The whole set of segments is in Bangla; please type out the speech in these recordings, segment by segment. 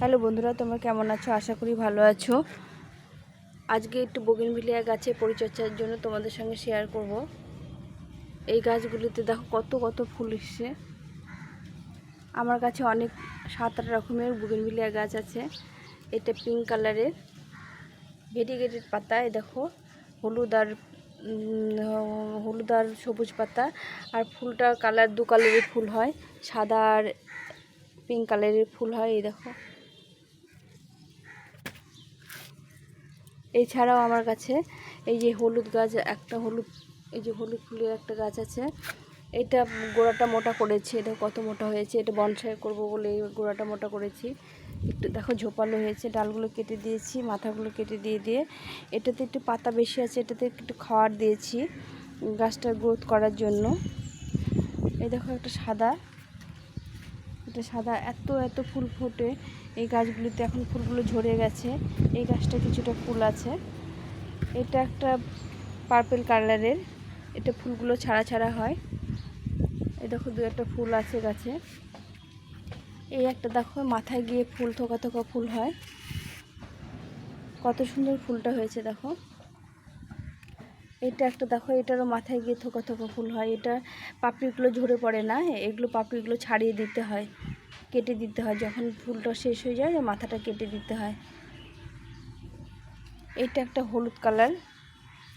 হ্যালো বন্ধুরা, তোমরা কেমন আছো? আশা করি ভালো আছো। আজকে একটু বগিনভিলিয়া গাছের পরিচর্যার জন্য তোমাদের সঙ্গে শেয়ার করব। এই গাছগুলিতে দেখো কত কত ফুল এসছে। আমার কাছে অনেক সাত আট রকমের বগিনভিলিয়া গাছ আছে। এটা পিঙ্ক কালারের ভেটিগেটেড পাতা, এই দেখো। হলুদ আর হলুদ আর সবুজ পাতা। আর ফুলটা কালার দু কালারের ফুল হয়। সাদা আর পিঙ্ক কালারের ফুল হয়, এই দেখো। এছাড়াও আমার কাছে এই যে হলুদ গাছ, একটা হলুদ, এই যে হলুদ ফুলের একটা গাছ আছে। এটা গোড়াটা মোটা করেছি, এটা কত মোটা হয়েছে, এটা বনসাই করব বলে এই গোড়াটা মোটা করেছি। একটু দেখো ঝোপালো হয়েছে, ডালগুলো কেটে দিয়েছি, মাথাগুলো কেটে দিয়ে দিয়ে। এটাতে একটু পাতা বেশি আছে, এটাতে একটু খাওয়ার দিয়েছি গাছটার গ্রোথ করার জন্য। এই দেখো একটা সাদা এটা সাদা, এত এত ফুল ফোটে। এই গাছগুলিতে এখন ফুলগুলো ঝরে গেছে। এই গাছটা কিছুটা ফুল আছে। এটা একটা পার্পেল কালারের এটা ফুলগুলো ছাড়া ছাড়া হয়। এই দেখো, দু একটা ফুল আছে গাছে। এই একটা দেখো, মাথায় গিয়ে ফুল থোকা থোকা ফুল হয়। কত সুন্দর ফুলটা হয়েছে, দেখো। এটা একটা দেখো, এটারও মাথায় গিয়ে থোকা থোকা ফুল হয়। এটা পাপড়িগুলো ঝরে পড়ে না, এগুলো পাপড়িগুলো ছাড়িয়ে দিতে হয়, কেটে দিতে হয়। যখন ফুলটা শেষ হয়ে যায়, মাথাটা কেটে দিতে হয়। এটা একটা হলুদ কালার।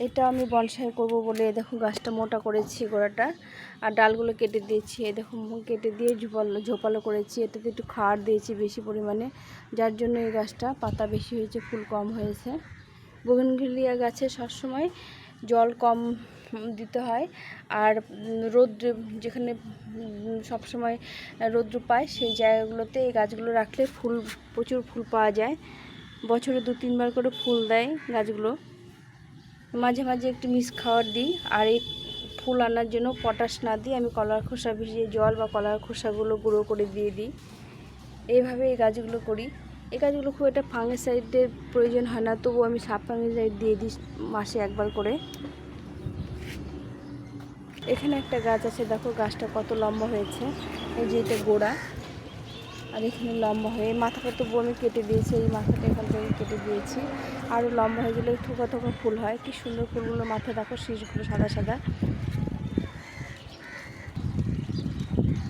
এটা আমি বনসাই করব বলে দেখো, গাছটা মোটা করেছি গোড়াটা, আর ডালগুলো কেটে দিয়েছি। এই দেখো কেটে দিয়ে ঝোপালো ঝোপালো করেছি। এটাতে একটু খাওয়ার দিয়েছি বেশি পরিমাণে, যার জন্য এই গাছটা পাতা বেশি হয়েছে, ফুল কম হয়েছে। বগনভিলিয়া গাছে সবসময় জল কম দিতে হয়। আর রৌদ্র যেখানে সবসময় রৌদ্র পায়, সেই জায়গাগুলোতে এই গাছগুলো রাখলে ফুল, প্রচুর ফুল পাওয়া যায়। বছরে দু, তিনবার করে ফুল দেয় গাছগুলো। মাঝে মাঝে একটু মিক্স খাবার দিই। আর এই ফুল আনার জন্য পটাশ না দিই আমি কলার খোসা ভিজিয়ে জল বা কলার খোসাগুলো গুঁড়ো করে দিয়ে দিই। এইভাবে এই গাছগুলো করি। এই গাছগুলো খুব একটা ফাঙ্গিসাইডের প্রয়োজন হয় না, তবু আমি সাপ ফাঙ্গিসাইড দিয়ে দিই মাসে একবার করে। এখানে একটা গাছ আছে, দেখো গাছটা কত লম্বা হয়েছে। এই যে এটা গোড়া, আর এখানে লম্বা হয়ে মাথাটা তবু আমি কেটে দিয়েছি, এই মাথাটা এখান থেকে কেটে দিয়েছি। আরও লম্বা হয়ে গেলে থোকা থোকা ফুল হয়, কি সুন্দর ফুলগুলো মাথায় দেখো শীষগুলো সাদা সাদা।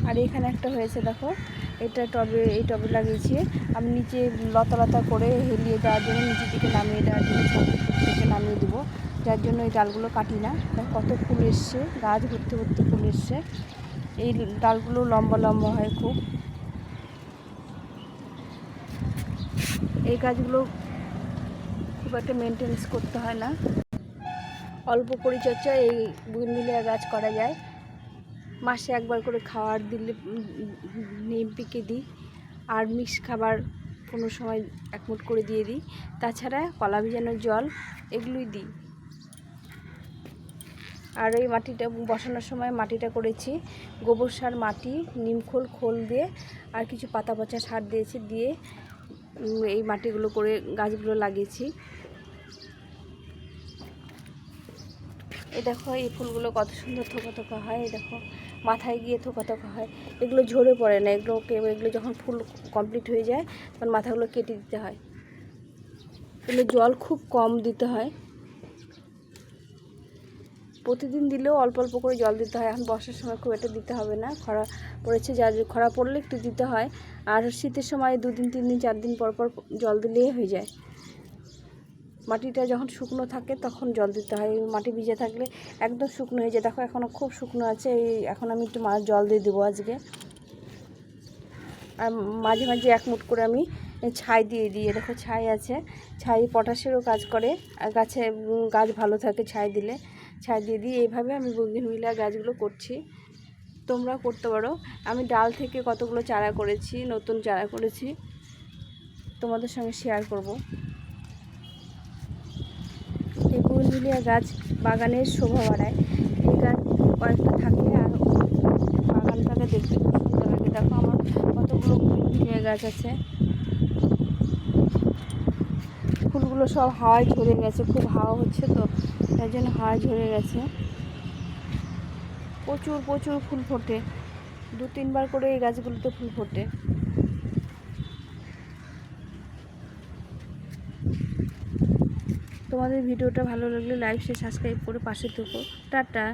আর এখানে একটা হয়েছে, দেখো এটা টবে, এই টবে লাগিয়েছি। আমি নিচে লতা লতা করে হেলিয়ে দেওয়ার জন্য নিচে দিকে নামিয়ে দেওয়ার জন্য থেকে নামিয়ে দেবো। যার জন্য এই ডালগুলো কাটি না। কত ফুল এসছে। গাছ ভর্তি ভর্তি ফুল এসছে। এই ডালগুলো লম্বা লম্বা হয় খুব। এই গাছগুলো খুব একটা মেনটেন্স করতে হয় না। অল্প পরিচর্যা এই বুগিনভিলিয়া গাছ করা যায়। মাসে একবার করে খাবার দিলে নিম পিকে দিই। আর মিক্স খাবার কোনো সময় একমুট করে দিয়ে দিই। তাছাড়া কলা ভিজানোর জল, এগুলোই দিই। আর এই মাটিটা বসানোর সময় মাটিটা করেছি। গোবর সার, মাটি নিমখোল খোল দিয়ে আর কিছু পাতা পচা সার দিয়েছি, দিয়ে এই মাটিগুলো করে গাছগুলো লাগিয়েছি। এই দেখো, এই ফুলগুলো কত সুন্দর থোকা থোকা হয়, এই দেখো। মাথায় গিয়ে থোকা থোকা হয়। এগুলো ঝরে পড়ে না এগুলোকে এগুলো যখন ফুল কমপ্লিট হয়ে যায়, তখন মাথাগুলো কেটে দিতে হয়। এগুলো জল খুব কম দিতে হয়। প্রতিদিন দিলেও অল্প অল্প করে জল দিতে হয়। এখন বর্ষার সময় খুব একটা দিতে হবে না। খরা পড়েছে, যা খরা পড়লে একটু দিতে হয়। আর শীতের সময় দুদিন তিন দিন চার দিন পর পর জল দিলেই হয়ে যায়। মাটিটা যখন শুকনো থাকে তখন জল দিতে হয়। মাটি ভিজে থাকলে একদম শুকনো হয়ে যায়। দেখো এখনও খুব শুকনো আছে। এই এখন আমি একটু জল দিয়ে দেবো আজকে। আর মাঝে মাঝে এক মুঠ করে আমি ছাই দিয়ে দিই। দেখো, ছাই আছে। ছাই পটাশেরও কাজ করে। আর গাছে গাছ ভালো থাকে ছাই দিলে। ছাই দিয়ে দিই। এইভাবে আমি মিলা গাছগুলো করছি। তোমরা করতে পারো। আমি ডাল থেকে কতগুলো চারা করেছি, নতুন চারা করেছি, তোমাদের সঙ্গে শেয়ার করব। এই গাছ বাগানের শোভা বাড়ায় এই গাছ কয়েকটা থাকলে আর বাগানটাকে দেখতে খুব সুন্দর লাগে। দেখো আমার কতগুলো বুলবুলিয়া গাছ আছে। ফুলগুলো সব হাওয়ায় ঝরে গেছে, খুব হাওয়া হচ্ছে তো, তাই জন্য হাওয়ায় ঝরে গেছে। প্রচুর প্রচুর ফুল ফোটে। দু তিনবার করে এই গাছগুলোতে ফুল ফোটে। তোমাদের ভিডিওটা ভালো লাগলে লাইক শেয়ার সাবস্ক্রাইব করে পাশে থেকো। টাটা।